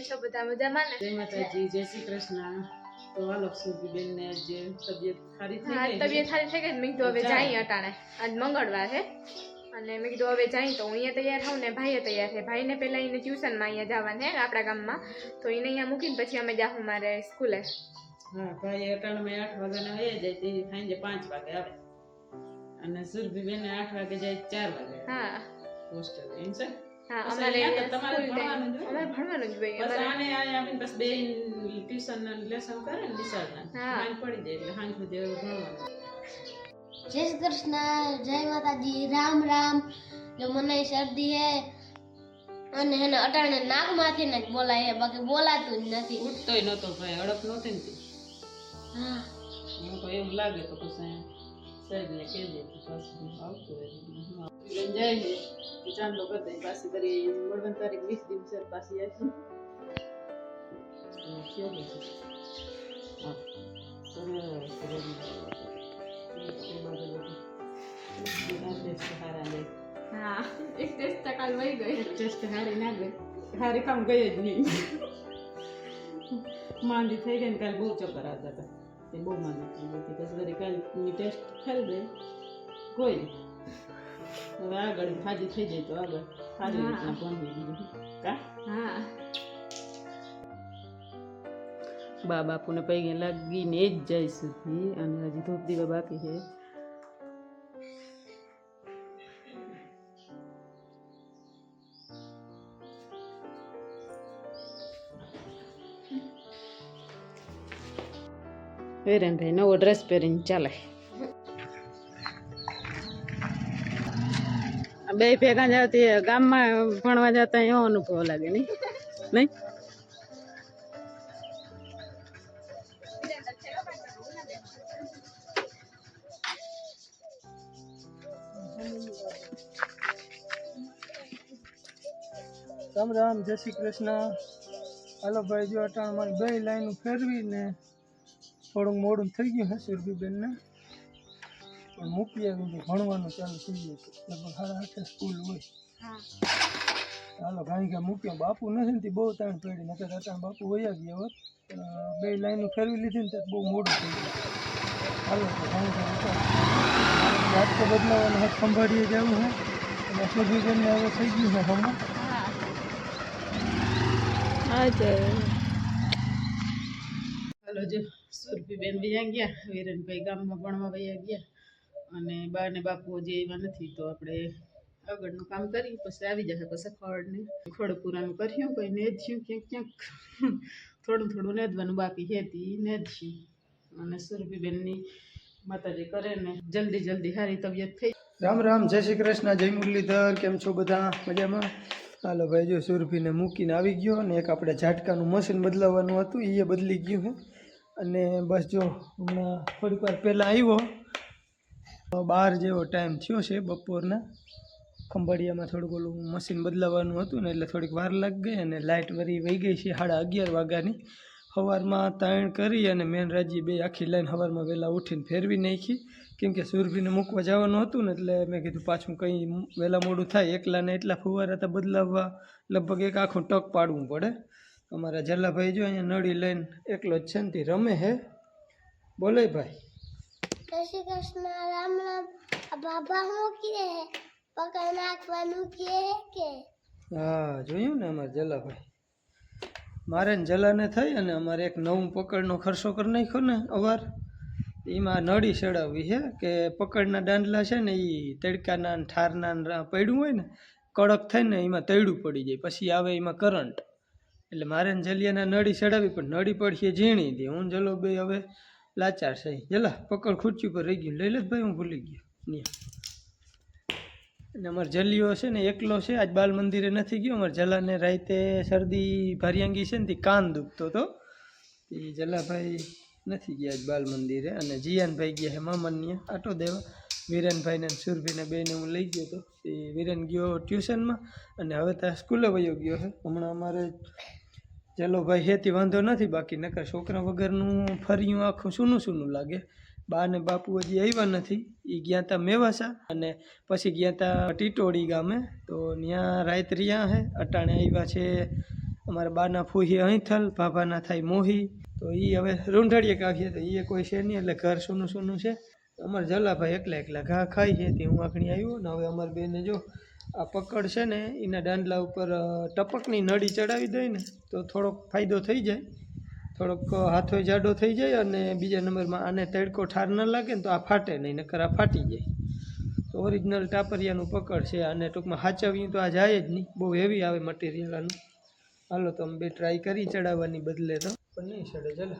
કેમ છો બધા મજામાં ને જય માતાજી જય શ્રી કૃષ્ણ તો હાલો સુરભીબેન ને જે તબિયત સારી થઈ હા ગઈ તબિયત સારી થઈ ગઈ ને મેં કીધું હવે ચાલો. જાય અટાણે આજ મંગળવાર છે અને મેં કીધું હવે જાય તો હું અહીંયા તૈયાર થાઉં ને ભાઈએ તૈયાર છે ભાઈને પહેલાં એને ટ્યુશનમાં અહીંયા જવાનું છે આપણા ગામમાં તો એને અહીંયા મૂકીને પછી અમે જાઉં મારે સ્કૂલે હા ભાઈ અટાણમાં આઠ વાગ્યાના વહી જાય તે સાંજે પાંચ વાગે આવે અને સુરભીબેન આઠ વાગે જાય ચાર વાગે આવે હા હોસ્ટેલ એમ છે હા અમારે તમારે ભણવાનું જ અમારે ભણવાનું જ હોય બસ આને આને બસ બે ટ્યુશન લેસન કરે ને નિશાળના હા. પડી જાય એટલે સાંજ સુધી ભણવાનું. જય શ્રી કૃષ્ણ જય માતાજી રામ રામ. જો મને શરદી હે અને એને અટાણે નાકમાંથી ને જ બોલાય હે બાકી બોલાતું જ નથી. ઉઠતોય નતો ભાઈ અડપ નહોતી ને હા. તો એવું લાગે તો પછી ને કહેજે આવતું રહે લઈને જાય ને તો ચાંદલો કરી દે પાછી કરી મળવાની તારીખ વીસ દિવસે પાછી આવીશું. હા એક ટેસ્ટ કાલ વહી ગઈ. એક ટેસ્ટ હારી ના ગઈ. હારી કામ ગઈ જ નહીં. માંદી થઈ ગઈ ને કાલે બહુ ચક્કર આવતા હતા. તે બહુ ગઈ હતી પછી વળી કાલની ટેસ્ટ ખાઈ દે કોઈ હવે આગળ ખાજી થઈ જાય તો આગળ. સારી હા. રીતના ભણવી બીજું કા? હા. બા બાપુને પૈગે લાગીને જ જાય સુધી અને હજી ધૂપ દીવા બાકી છે વીરેનભાઈ નવો ડ્રેસ પહેરીને ચાલે બે ભેગા જતી ગામમાં ભણવા જતા એવો અનુભવ લાગે નહીં નહીં રામ રામ, જય શ્રી કૃષ્ણ. હાલો ભાઈ, જો અટાણ મારી બે લાઈન ફેરવીને થોડુંક મોડું થઈ ગયું હે સુરભીબેનને પણ મૂકી આવ્યું છે ભણવાનું ચાલુ થઈ ગયું છે. લગભગ સાડા આઠે સ્કૂલ હોય. હાલો ગાઈ ગયા મૂક્યો બાપુ નથી ને તે બહુ તાણ પડી. નકર અટાણ બાપુ વયા ગયા હોત. પણ બે લાઈનો ફેરવી લીધી ને ત્યારે બહુ મોડું થઈ ગયું. હાલો તો ગાઈ ગયા ઉતાર રાત તો બદલાવાનું હાથ સંભાળીએ જવું હે? અને સુરભીબેનને હવે થઈ ગયું છે હમણાં હાલો જો સુરભીબેન વયા ગયા, વીરેનભાઈ ગામમાં ભણવા વયા ગયા. અને બા ને બાપુ હજી એવા નથી, તો આપણે આગળનું કામ કરી પછી આવી જશે, પછી ખડને ખડપુરાનું કર્યું, કંઈ નેધ્યું ક્યાંક ક્યાંક. થોડું થોડું નેધવાનું બાકી હતી નેધ્યું અને સુરભીબેનની માતાજી કરે ને, જલ્દી જલ્દી સારી તબિયત થઈ. રામ રામ, જય શ્રી કૃષ્ણ, જય મુરલીધર, કેમ છો બધા? મજામાં? હાલો ભાઈ, જો સુરભીને મૂકીને આવી ગયો અને એક આપણે ઝાટકાનું મશીન બદલાવવાનું હતું એ બદલી ગયું છે અને બસ જો, હમણાં થોડીક વાર પહેલાં આવ્યો. બાર જેવો ટાઈમ થયો છે બપોરના. ખંભાળિયામાં થોડુંક ઓલું મશીન બદલાવવાનું હતું ને એટલે થોડીક વાર લાગી ગઈ અને લાઇટ વરી વહી ગઈ છે સાડા અગિયાર વાગ્યાની. સવારમાં તાણ કરી અને મેન રાજી બે આખી લાઈન સવારમાં વહેલા ઉઠીને ફેરવી નાખી. કેમ કે સુરભીને મૂકવા જવાનું હતું ને એટલે મેં કીધું પાછું કંઈ વહેલા મોડું થાય. એકલાને એટલા ફુવારા હતા બદલાવવા. લગભગ એક આખું ટક પાડવું પડે. અમારા જલ્લાભાઈ જો અહીંયા નળી લઈને એકલો જ છે ને રમે હે. બોલે ભાઈ. જય શ્રી કૃષ્ણ રામ રામ. બાબા હું કે પકડ નાખવાનું કે કે? હા જોયું ને અમારે જલાભાઈ મારે ને જલાને થઈ અને અમારે એક નવું પકડનો ખર્ચો કરી નાખ્યો ને અવાર. એમાં નળી ચડાવવી છે કે પકડના દાંડલા છે ને એ તડકાના ઠારના પડ્યું હોય ને કડક થાય ને એમાં તૈડું પડી જાય. પછી આવે એમાં કરંટ એટલે મારે જલિયાના નળી ચડાવી, પણ નળી પડશે ઝીણી દે હું જલો બે હવે લાચાર છે જલા પકડ ખુરચી ઉપર રહી ગયું. લઈ લે ભાઈ, હું ભૂલી ગયો. અને અમારે જલિયો છે ને, એકલો છે. આજ બાલ મંદિરે નથી ગયો. અમારે જલાને રાતે શરદી ભારિયાંગી છે ને, તે કાન દુખતો હતો. એ જલાભાઈ નથી ગયા આજ બાલ મંદિરે. અને જીયાનભાઈ ગયા હે મામાને આટો દેવા. વિરેનભાઈને સુરભીને બેને હું લઈ ગયો હતો એ વિરેન ગયો ટ્યુશનમાં. અને હવે ત્યાં સ્કૂલે વયો ગયો છે. હમણાં અમારે ચલો ભાઈ હેતી વાંધો નથી, બાકી નકર છોકરા વગરનું ફર્યું આખું સૂનું સૂનું લાગે. બા ને બાપુ હજી આવ્યા નથી એ ગયા તા મેવાસા અને પછી ગયા તા ટીટોડી ગામે. તો ત્યાં રાત રહ્યા હે, અટાણે આવ્યા છે અમારા બાના ફૂહી અહીંથલ, ભાભાના થાય મોહી. તો એ હવે રૂંઢાડીએ કાઢીએ તો એ કોઈ છે નહીં, એટલે ઘર સોનું સોનું છે. અમારે જલાભાઈ એકલા એકલા ઘા ખાઈ છે, તે હું આખણી આવ્યો ને હવે અમારી બેને જો આ પકડ છે ને, એના દાંડલા ઉપર ટપકની નળી ચડાવી દઈએ ને, તો થોડોક ફાયદો થઈ જાય. થોડોક હાથો જાડો થઈ જાય અને બીજા નંબરમાં આને તડકો ઠાર ન લાગે ને તો આ ફાટે નહીં, નકર આ ફાટી જાય. તો ઓરિજિનલ ટાપરિયાનું પકડ છે અને ટૂંકમાં હાચવ્યું તો આ જાય જ નહીં. બહુ હેવી આવે મટીરિયલ આનું. હાલો તો અમે બે ટ્રાય કરી ચડાવવાની બદલે તો. પણ નહીં ચડે, ચાલો.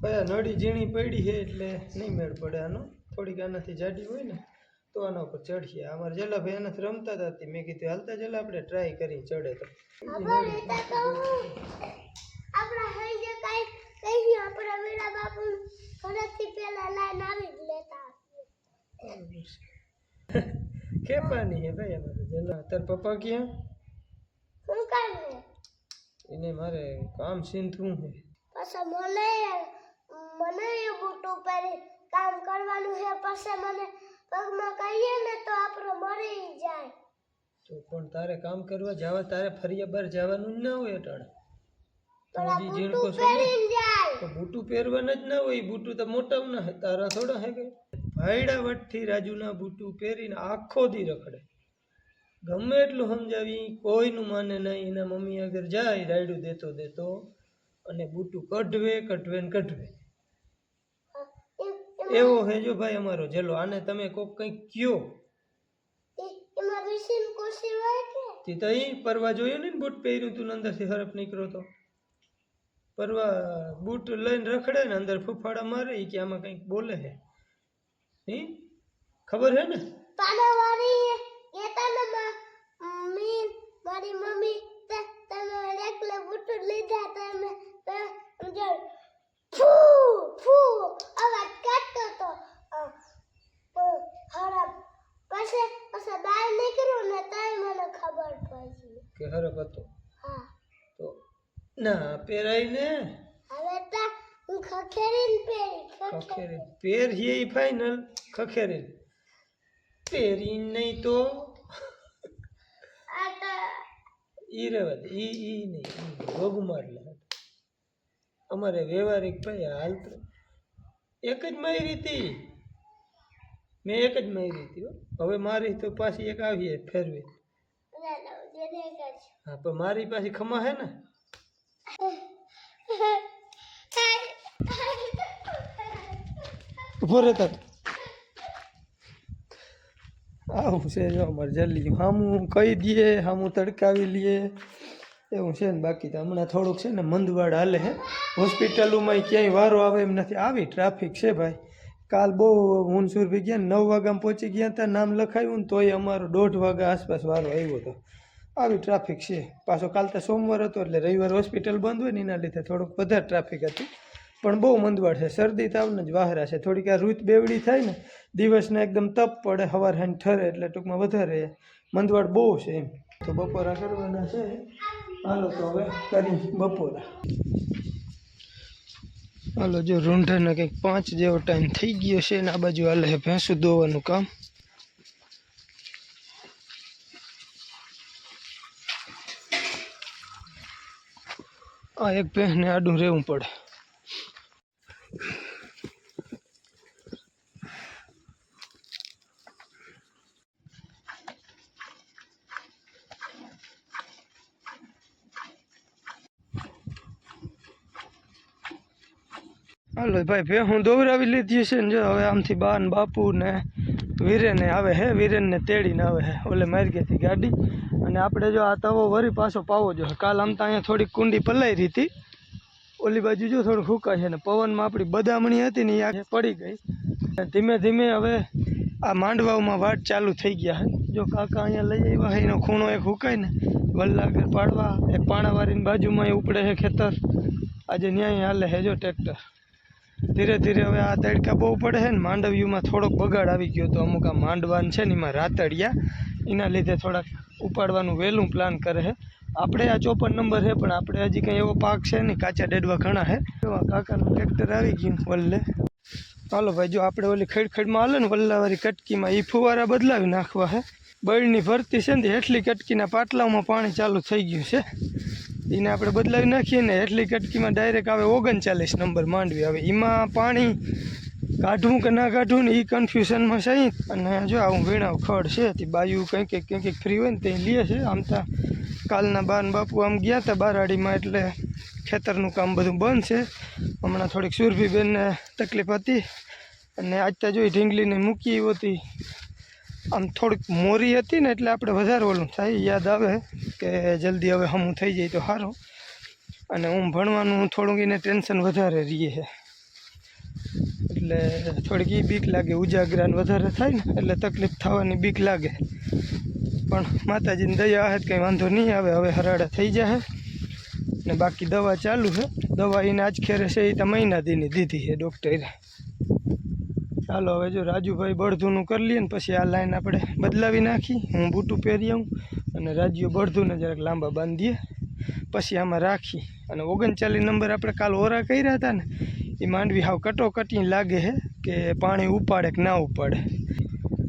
ભાઈ નળી ઝીણી પડી છે એટલે નહીં મેળ પડે આનો. થોડીક આનાથી જાડી હોય ને. તો આના ઉપર ચડશે અમારે જલાભાઈ આનાથી રમતા હતા. તે મેં કીધું હાલતા જલા આપણે ટ્રાય કરી ચડે તો. આપણા હઈ જે કાઈ કઈ આપણા વીરા બાપુ ઘરેથી પેલા લાઈન આવી જ લેતા ખેપાની હે ભાઈ અમારે જલા? તાર પપ્પા ક્યાં? શું કામ હે? એને મારે કામ સિંધું હે. પાછા મને મને બૂટું પહેરી કામ કરવાનું છે પછી મને પગમાં કહીએ ને તો આપણો મરી જાય. તો પણ તારે કામ કરવા જવા તારે ફરિયા બાર જવાનું ના હોય અટાણે. પણ આ હજી ઝીણકો બૂટું છો ને? પહેરીને જાય. તો બૂટું પહેરવાના જ ના હોય બૂટું તો મોટા ના હે તારા થોડા હે કે. ભાઈડા વટથી રાજુના બૂટું પહેરીને આખો દી રખડે. ગમે એટલું સમજાવી કોઈનું માને નહીં એના મમ્મી આગળ જાય રાયડું દેતો દેતો અને બૂટું કઢવે કઢવે ને કઢવે. એવો હે જો ભાઈ અમારો જેલો આને તમે કોક કંઈક કયો. એ- તે તો અહીં પરવા જોયો ને બૂટ પહેર્યું તું અંદરથી હરફ નીકળ્યો તો. પરવા બૂટ લઈને રખડે ને અંદર ફૂફાડા મારે કે આમાં કંઈક બોલે હે. હી? ખબર હે ને? પાનાવાળી કહેતા ને મા- મી મારી મમ્મી તે- તમે એકલે બૂટું લીધા તમે તે- જો ફૂ ફૂ અવાજ કાઢતો તો અ, અ, હરપ પછી પછી બહાર નીકળ્યું ને તઈ મને ખબર પડી કે હરફ હતો હા તો ના પહેરાય ને. હવે તા હું ખખેરીને પહેરી ખખેરી. પહેરીએ હે ફાઇનલ ખખેરી પહેરી નહીં તો? ઈ રહેવા દે. ઈ ઈ નહીં. ભોગ માર લે અમારે વ્યવહારિક ભાઈ હાલ તો એક જ મારી હતી. મેં એક જ મારી હતી હો. હવે મારી તો પાછી એક આવીએ ફેરવી. હા પણ મારી પાછી ખમા હે ને? ઊભો રહેતા આવું છે જો અમારે જલ્દી હામું કહી દઈએ, હામું તડકાવી લઈએ. એવું છે ને બાકી તો હમણાં થોડુંક છે ને મંદવાડ હાલે હે. હોસ્પિટલોમાં ક્યાંય વારો આવે એમ નથી. આવી ટ્રાફિક છે ભાઈ. કાલ બહુ હુનસુર ભી ગયા નવ વાગ્યામાં પહોંચી ગયા હતા નામ લખાયું ને તોય અમારો દોઢ વાગ્યા આસપાસ વારો આવ્યો હતો આવી ટ્રાફિક છે. પાછો કાલ તો સોમવાર હતો એટલે રવિવાર હોસ્પિટલ બંધ હોય ને એના લીધે થોડુંક વધારે ટ્રાફિક હતી. પણ બહુ મંદવાડ છે. શરદી, તાવને જ વાહરા છે. થોડીક આ રૂત બેવડી થાય ને, દિવસને એકદમ તપ પડે, હવાર હાન ઠરે એટલે ટૂંકમાં વધારે મંદવાડ બહુ છે એમ. તો બપોરા કરવાના છે. હાલો તો હવે કરી બપોરા. હાલો, જો રૂંઢાના કંઈક પાંચ જેવો ટાઈમ થઈ ગયો છે ને, આ બાજુ હાલે ભેંસું દોવાનું કામ. આ એક પહેને આડું રહેવું પડે. હાલો ભાઈ ભે હું દોવરાવી લીધી છે ને જો હવે આમથી બા ને બાપુ ને વીરેને આવે હે, વીરેનને તેડીને આવે હે. ઓલે માર્ગેથી ગાડી. અને આપણે જો આ તવો વરી પાછો પાવો જોઈએ કાલ આમ તો અહીંયા થોડીક કુંડી પલાઈ રહી હતી. ઓલી બાજુ જો થોડું ફૂંકાય છે ને પવનમાં આપણી બદામણી હતી ને એ આખે પડી ગઈ. ધીમે ધીમે હવે આ માંડવાઓમાં વાટ ચાલુ થઈ ગયા છે. જો કાકા અહીંયા લઈ આવ્યા એનો ખૂણો એક હુકાય ને. વલ્લાગર પાડવા, એક પાણાવાળીની બાજુમાં એ ઉપડે છે ખેતર. આજે ન્યાય હાલે છે જો ટ્રેક્ટર. ધીરે ધીરે હવે આ તડકા બહુ પડે છે ને, માંડવીઓમાં થોડોક બગાડ આવી ગયો તો અમુક આ માંડવાન છે ને, એમાં રાતડિયા. એના લીધે થોડાક ઉપાડવાનું વહેલું પ્લાન કરે છે. આપણે આ ચોપન નંબર છે, પણ આપણે હજી કંઈ એવો પાક છે નહીં. કાચા ડેડવા ઘણા છે. એવા કાકાનું ટ્રેક્ટર આવી ગયું વલ્લે. ચાલો ભાઈ, જો આપણે ઓલી ખેડખેડમાં હાલે ને, વલ્લાવાળી કટકીમાં એ ફુવારા બદલાવી નાખવા છે. બળની ભરતી છે ને હેઠલી કટકીના પાટલામાં પાણી ચાલુ થઈ ગયું છે. એને આપણે બદલાવી નાખીએ ને, એટલી કટકીમાં ડાયરેક્ટ આવે ઓગણચાલીસ નંબર માંડવી. આવે એમાં પાણી કાઢવું કે ના કાઢવું ને એ કન્ફ્યુઝનમાં છે અને જો આવું વીણાવ ખડ છે, તે બાયું કંઈક કંઈક કંઈક ફ્રી હોય ને તે લે છે. આમ તો કાલના બાન બાપુ આમ ગયા હતા બારાડીમાં એટલે ખેતરનું કામ બધું બંધ છે. હમણાં થોડીક સુરભીબેનને તકલીફ હતી. અને આજ તો જોઈ ઢીંગલીને મૂકી હતી. આમ થોડીક મોરી હતી ને એટલે આપણે વધારે ઓલું થાય, યાદ આવે કે જલ્દી હવે હમું થઈ જાય તો સારું અને હું ભણવાનું થોડુંક એને ટેન્શન વધારે રહીએ છે. એટલે થોડીક એ બીક લાગે, ઉજાગરાને વધારે થાય ને, એટલે તકલીફ થવાની બીક લાગે. પણ માતાજીની દયા આવે કંઈ વાંધો નહીં આવે, હવે હરાડા થઈ જાય ને બાકી દવા ચાલુ છે દવા એને આજ ખેરે છે એ તો મહિના દીની દીધી છે ડૉક્ટરે. ચાલો, હવે જો રાજુભાઈ બળધુનું કરી લઈએ ને, પછી આ લાઈન આપણે બદલાવી નાખી. હું બૂટું પહેરી આવું અને રાજ્યો બળધુને જરાક લાંબા બાંધીએ. પછી આમાં રાખી. અને ઓગણચાલીસ નંબર આપણે કાલ ઓરા કર્યા હતા ને એ માંડવી હાવ કટોકટી લાગે છે કે પાણી ઉપાડે કે ના ઉપાડે.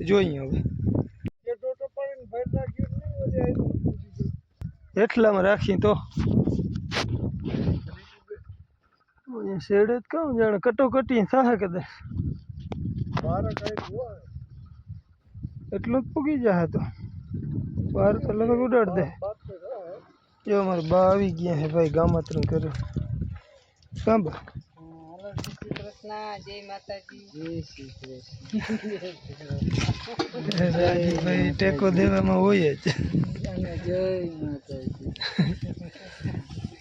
જોઈએ હવે. એટલામાં રાખી તો. શેડે જ કહું જાણે કટોકટી થાય કદાચ. એટલું જ પૂગી જાય તો. બાર તો લગભગ ઉડાડ દે. જો અમારે બા આવી ગયા છે ભાઈ ગામત્રણ કર્યું. કાં બા રાજુભાઈ ટેકો દેવામાં હોય જ.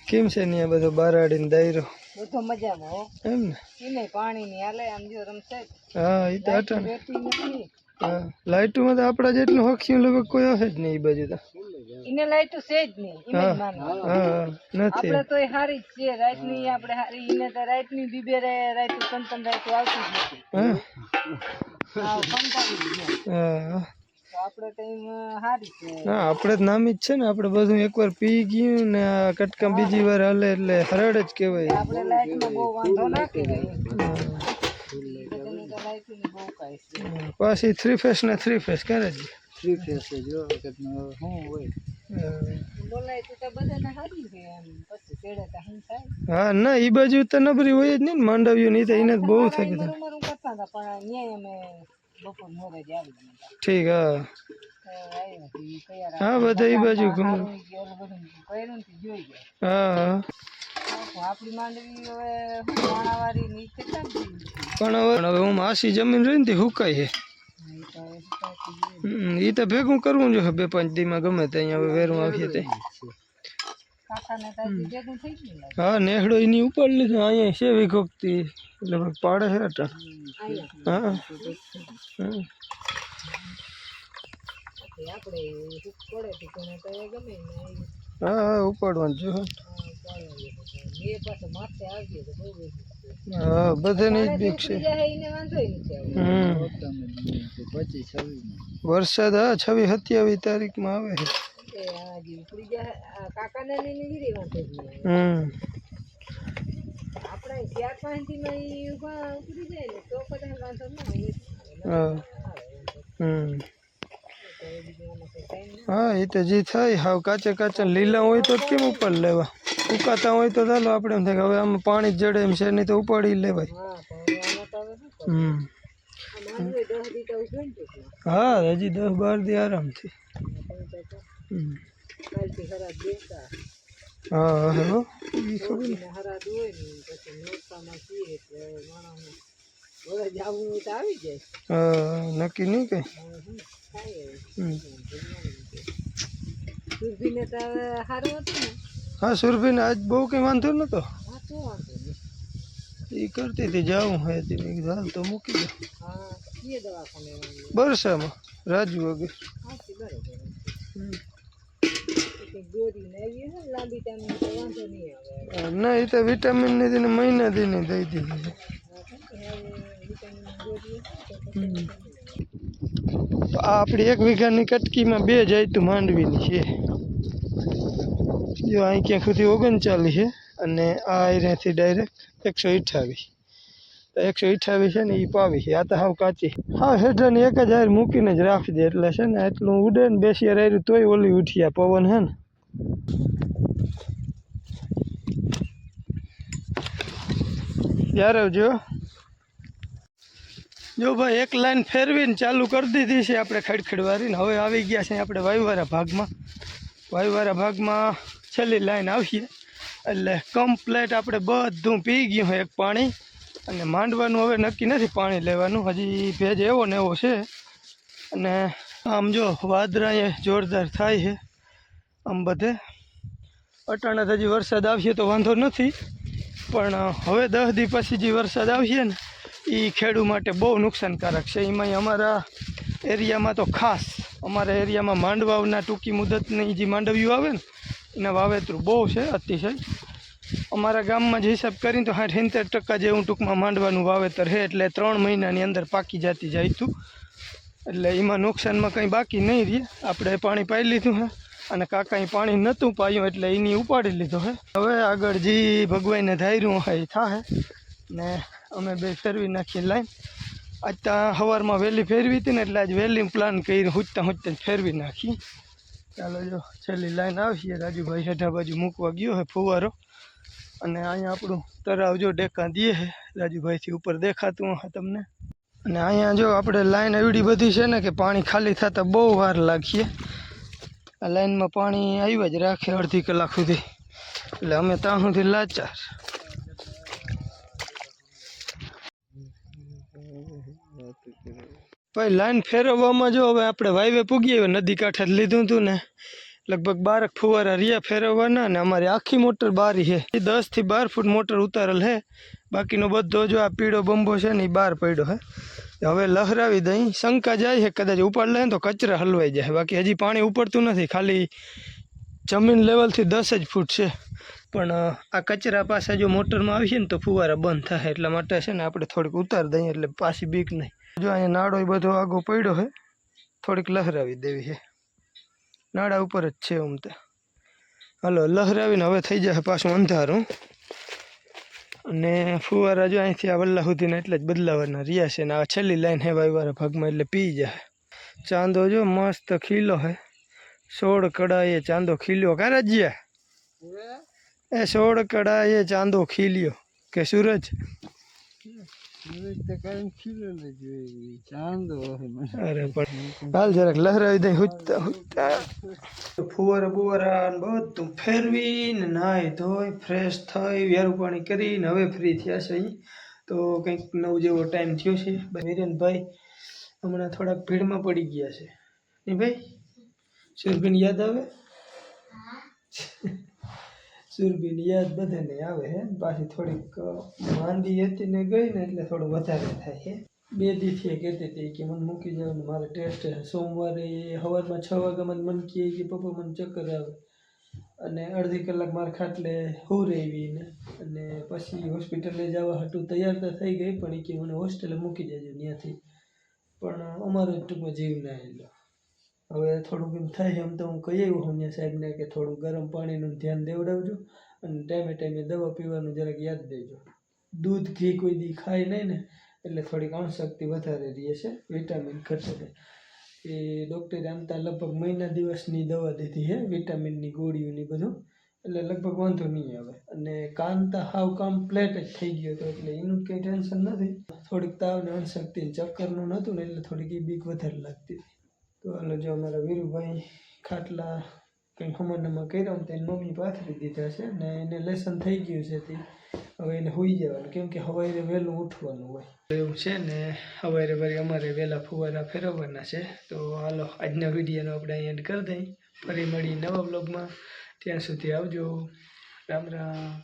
કેમ છે ને આ બધો બારાડીને દાયરો? બધો મજામાં હો. એમ ને? એને પાણી ની હાલે આમ જો રમશે. હા એ તો અટણ લાઇટમાં તો આપણા જેટલું હોખ્યું લગભગ કોઈ હશે જ નહીં એ બાજુ તો. એને લાઈટ છે જ નહીં એમ માનો. આપણે તો હારી જ છે રાઈટની આપણે હારી એને તો રાઈટની બીબે રાઈટ તન તન રાઈટ આવતી જ નથી. આપણે છે. જ નામી જ છે ને આપણે બધું એકવાર પી ગયું ને કટકા બીજી વાર હાલે એટલે હરડ જ કહેવાય. આપણે લાઈટ બહુ વાંધો ના કહેવાય. બધાને તો લાઈટની બહુ કાંઈ છે. હા, પાછી થ્રી ફેસ ને થ્રી ફેસ કરે જ થ્રી ફેસ જો શું હોય. બોલાય તો તો બધાને હારી છે એમ. પછી તેડે તો હમ થાય હા ના એ બાજુ તો નબરી હોય જ નહીં ને માંડવ્યું નહીં તો એને બહુ થઈ ગયું ઠીક હા. હા બધા એ બાજુ હા પણ હવે પણ હવે હું માસી જમીન રહી ને તે હુકાય છે. એ તો ભેગું કરવું જોઈએ બે પાંચ દીમાં ગમે તે અહીંયા હવે વેરું આવીએ તે. કાકાને તાજી ભેગું થઈ ગયું ને હા નેહડો એની ઉપર લીધો અહીંયા છે વિગોગતી એટલે હવે પાડે છે અટાણ અહીંયા હા. હા પછી આપણે હુક પડે તો કોને તો એ ગમે ને એ હા હા ઉપાડવાનું જો પાડવા બે પાછો માથે આવીએ તો બહુ બેસી હા બધાની જ બીક છે. હમ. વરસાદ હા છવ્વીસ સત્યાવીસ તારીખમાં આવે છે. હમ. હા એ તો જે થાય હાવ કાચા કાચા લીલા હોય તો કેમ ઉપર લેવા? ઉકાતા હોય તો ચાલો આપણે એમ થાય કે હવે આમાં પાણી જડે એમ છે નહીં તો ઉપાડી લેવાય. હમ. હા હજી દસ બાર દી આરામથી. હા હા હો. ખબર નક્કી નહીં કઈ. સુરભીને તો સારું હતું ને. હા સુરભીને આજ બહુ કંઈ વાંધો નહોતો. તો એ કરતી હતી જાવું હોય તે મેં કીધું હાલ તો મૂકી દો. બરસામાં રાજુ હોય ને એ તો વિટામિનની દીને મહિના દીને દઈ દીધી આપણી એક વીઘાની કટકીમાં બે જાયતું માંડવીની છે. જો અહીં ક્યાંક સુધી ઓગણચાલીસ છે અને આ અહીંયાથી ડાયરેક્ટ એકસો અઠ્ઠાવીસ. તો એકસો અઠ્ઠાવીસ છે ને એ પાવી છે. આ તો હાવ કાચી. હા હેઠળની એક જ હાર મૂકીને જ રાખજે એટલે છે ને એટલું ઉડે ને બેસી રહ્યું તોય ઓલી ઉઠી આ પવન હે ને. યાર જો જો ભાઈ એક લાઈન ફેરવીને ચાલુ કરી દીધી છે આપણે ખડખડવારીને. હવે આવી ગયા છે આપણે વાયુવાળા ભાગમાં. વાયુવાળા ભાગમાં છેલ્લી લાઈન આવીએ એટલે કમ્પ્લેટ આપણે બધું પી ગયું હોય એક પાણી. અને માંડવાનું હવે નક્કી નથી પાણી લેવાનું. હજી ભેજ એવો ને એવો છે. અને આમ જો વાદરા એ જોરદાર થાય છે આમ બધે. અટાણા હજી વરસાદ આવશે તો વાંધો નથી. પણ હવે દસ દી પછી જે વરસાદ આવશે ને એ ખેડૂ માટે બહુ નુકસાનકારક છે. એમાંય અમારા એરિયામાં તો ખાસ, અમારા એરિયામાં માંડવાના ટૂંકી મુદતની જે માંડવીઓ આવે ને એના વાવેતરું બહુ છે અતિશય. અમારા ગામમાં જે હિસાબ કરીને તો સાઠ સિત્તેર ટકા જેવું ટૂંકમાં માંડવાનું વાવેતર છે, એટલે ત્રણ મહિનાની અંદર પાકી જતી જાય તું. એટલે એમાં નુકસાનમાં કંઈ બાકી નહીં રહે. આપણે પાણી પાઈ લીધું હે, અને કાકાએ પાણી નહોતું પાયું, એટલે એની ઉપાડી લીધો હે. હવે આગળ જે ભગવાનને ધાર્યું હોય એ થાય ને અમે બે ફેરવી નાખી લાઈન. આજ ત્યાં સવારમાં વહેલી ફેરવી હતી ને, એટલે આજ વહેલી પ્લાન કરી હુંચતા જ ફેરવી નાખી. ચાલો જો, છેલ્લી લાઈન આવશે રાજુભાઈ હેઠા બાજુ મૂકવા ગયો હે ફુવારો. અને અહીંયા આપણું તરાવ જો ડેકા દે હે, રાજુભાઈથી ઉપર દેખાતું હશે તમને. અને અહીંયા જો આપણે લાઈન એવડી બધી છે ને કે પાણી ખાલી થતાં બહુ વાર લાગીએ. આ લાઈનમાં પાણી આવ્યા જ રાખે અડધી કલાક સુધી. એટલે અમે ત્યાં સુધી લાચાર. ભાઈ, લાઈન ફેરવવામાં જો હવે આપણે વાઈવે પૂગીએ, હવે નદી કાંઠે જ લીધું હતું ને. લગભગ બારક ફુવારા રહ્યા ફેરવવાના ને અમારી આખી મોટર બારી છે. એ દસથી બાર ફૂટ મોટર ઉતારેલ છે. બાકીનો બધો જો આ પીળો બંબો છે ને એ બહાર પડ્યો હે હવે લહરાવી દઈ. શંકા જાય છે, કદાચ ઉપાડ લે તો કચરા હલવાઈ જાય. બાકી હજી પાણી ઉપડતું નથી. ખાલી જમીન લેવલથી દસ જ ફૂટ છે. પણ આ કચરા પાસે જો મોટરમાં આવીએ ને તો ફુવારા બંધ થાય. એટલા માટે છે ને આપણે થોડીક ઉતાર દઈએ, એટલે પાછી બીક નહીં. જો અહીંયા નાડો એ બધો આગો પડ્યો છે થોડીક લહરાવી દેવી છે નાડા ઉપર જ છે ઉમતે હાલો લહરાવીને હવે થઈ જશે પાછું અંધારું. અને ફુવારા જો અહીંથી આ વલ્લા સુધીના એટલે જ બદલાવાના રહ્યા છે ને આ છેલ્લી લાઈન હે વાયવાળા ભાગમાં એટલે પી જાય. ચાંદો જો મસ્ત ખીલો હે. સોળ કડાએ ચાંદો ખીલ્યો. કા રાજ્યા? એ સોળ કડાએ ચાંદો ખીલ્યો. કે સૂરજ? હાલ જરાક લહરાવી દઈ હુજતા હુજતા ફુવારા બુવારા ને બધું ફેરવીને નાહી ધોઈ, ફ્રેશ થઈ, વેરું પાણી કરીને હવે ફ્રી થયા છે. અહીં તો કંઈક નવ જેવો ટાઈમ થયો છે. વિરેનભાઈ હમણાં થોડાક ભીડમાં પડી ગયા છે નહીં ભાઈ સુરભીન યાદ આવે? સુરભીન યાદ બધાને આવે હે. પાછી થોડીક માંદી હતી ને ગઈ ને એટલે થોડું વધારે થાય છે બે દીથી કહેતી હતી કે મને મૂકી જવાનું મારે ટેસ્ટ સોમવારે સવારમાં છ વાગે મને મન કહે કે, પપ્પા, મને ચક્કર આવે. અને અડધી કલાક મારા ખાટલે હું રહેવી ને અને પછી હોસ્પિટલે જવા હતું તૈયાર તો થઈ ગઈ, પણ એ કે, મને હોસ્ટેલે મૂકી જજો ત્યાંથી પણ અમારો ટૂંકમાં જીવ ના આવેલો હવે થોડુંક એમ થાય એમ તો હું કહી આવ્યો હું સાહેબને કે થોડું ગરમ પાણીનું ધ્યાન દેવડાવજો અને ટાઈમે ટાઈમે દવા પીવાનું જરાક યાદ દેજો. દૂધ, ઘી કોઈ દી ખાય નહીં ને એટલે થોડીક અણશક્તિ વધારે રહે છે, વિટામિન ઘટે એ ડૉક્ટરે આમતા લગભગ મહિના દિવસની દવા દીધી છે, વિટામિનની ગોળીઓની બધું. એટલે લગભગ વાંધો નહીં આવે. અને કાન તો હાવ કમ્પ્લેટ જ થઈ ગયો હતો, એટલે એનું કંઈ ટેન્શન નથી. થોડીક તાવ ને અણશક્તિ ચક્કરનું નહોતું ને એટલે થોડીક એ બીક વધારે લાગતી હતી. તો હાલો જો અમારા વીરુભાઈ ખાટલા કંઈ ખમણમાં કર્યા ને એની મમ્મી પાથરી દીધા છે ને એને લેસન થઈ ગયું છે તે. હવે એને હોઈ જવાનું, કેમ કે સવારે વહેલું ઉઠવાનું હોય. એવું છે ને સવારે વળી અમારે વહેલા ફુવારા ફેરવવાના છે. તો હાલો, આજના વિડીયોનો આપણે અહીં એન્ડ કરી દઈએ. ફરી મળી નવા બ્લોગમાં ત્યાં સુધી આવજો. રામ રામ.